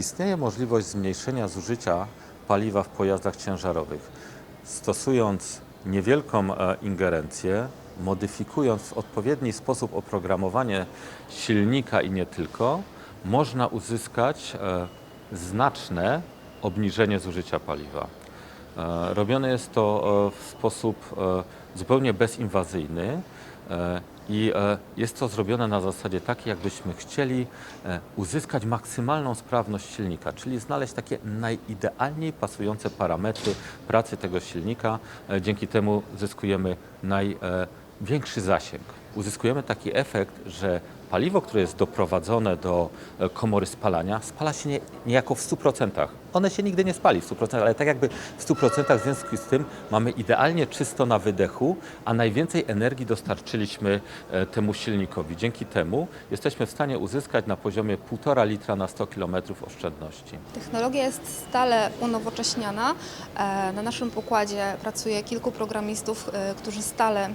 Istnieje możliwość zmniejszenia zużycia paliwa w pojazdach ciężarowych, stosując niewielką e, ingerencję, modyfikując w odpowiedni sposób oprogramowanie silnika i nie tylko, można uzyskać e, znaczne obniżenie zużycia paliwa. E, Robione jest to w sposób zupełnie bezinwazyjny i e, jest to zrobione na zasadzie takiej, jakbyśmy chcieli e, uzyskać maksymalną sprawność silnika, czyli znaleźć takie najidealniej pasujące parametry pracy tego silnika. E, Dzięki temu zyskujemy największy zasięg. Uzyskujemy taki efekt, że paliwo, które jest doprowadzone do e, komory spalania, spala się nie, niejako w 100%. One się nigdy nie spali w 100%, ale tak jakby w 100% w związku z tym mamy idealnie czysto na wydechu, a najwięcej energii dostarczyliśmy e, temu silnikowi. Dzięki temu jesteśmy w stanie uzyskać na poziomie 1,5 litra na 100 km oszczędności. Technologia jest stale unowocześniana. E, Na naszym pokładzie pracuje kilku programistów, którzy stale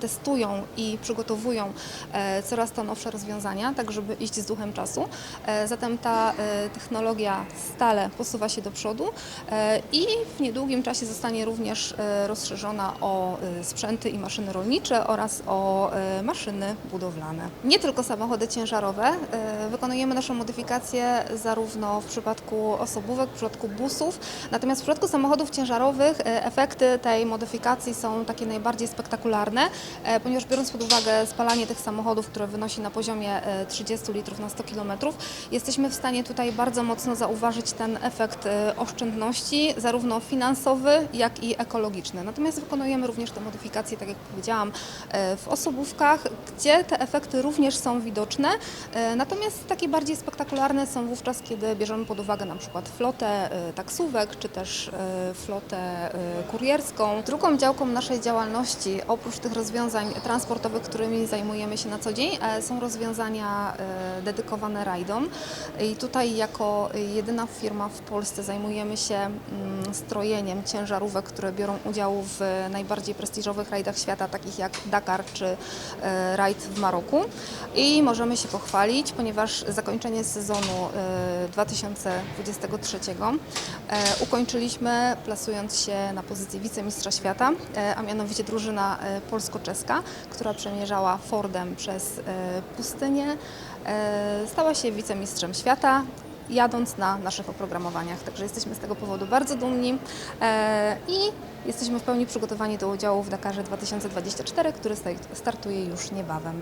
testują i przygotowują e, coraz to nowsze rozwiązania, tak żeby iść z duchem czasu. E, Zatem ta e, technologia stale posuwa się do przodu e, i w niedługim czasie zostanie również e, rozszerzona o e, sprzęty i maszyny rolnicze oraz o e, maszyny budowlane. Nie tylko samochody ciężarowe. e, Wykonujemy naszą modyfikację zarówno w przypadku osobówek, w przypadku busów, natomiast w przypadku samochodów ciężarowych e, efekty tej modyfikacji są takie najbardziej spektakularne, e, ponieważ biorąc pod uwagę spalanie tych samochodów, które wynosi na poziomie e, 30 litrów na 100 km, jesteśmy w stanie tutaj bardzo mocno zauważyć ten efekt e, oszczędności, zarówno finansowy, jak i ekologiczny. Natomiast wykonujemy również te modyfikacje, tak jak powiedziałam, e, w osobówkach, gdzie te efekty również są widoczne. E, Natomiast takie bardziej spektakularne są wówczas, kiedy bierzemy pod uwagę na przykład flotę e, taksówek, czy też e, flotę e, kurierską. Drugą działką naszej działalności, oprócz tych rozwiązań transportowych, którymi zajmujemy się na co dzień, e, są rozwiązania e, dedykowane rajdom. I tutaj jako jedyna firma w Polsce zajmujemy się mm, strojeniem ciężarówek, które biorą udział w najbardziej prestiżowych rajdach świata, takich jak Dakar czy e, rajd w Maroku. I możemy się pochwalić, ponieważ zakończenie sezonu e, 2023 e, ukończyliśmy plasując się na pozycji wicemistrza świata, a mianowicie drużyna polsko-czeska, która przemierzała Fordem przez e, pustynię, e, stała się wicemistrzem świata jadąc na naszych oprogramowaniach. Także jesteśmy z tego powodu bardzo dumni e, i jesteśmy w pełni przygotowani do udziału w Dakarze 2024, który startuje już niebawem.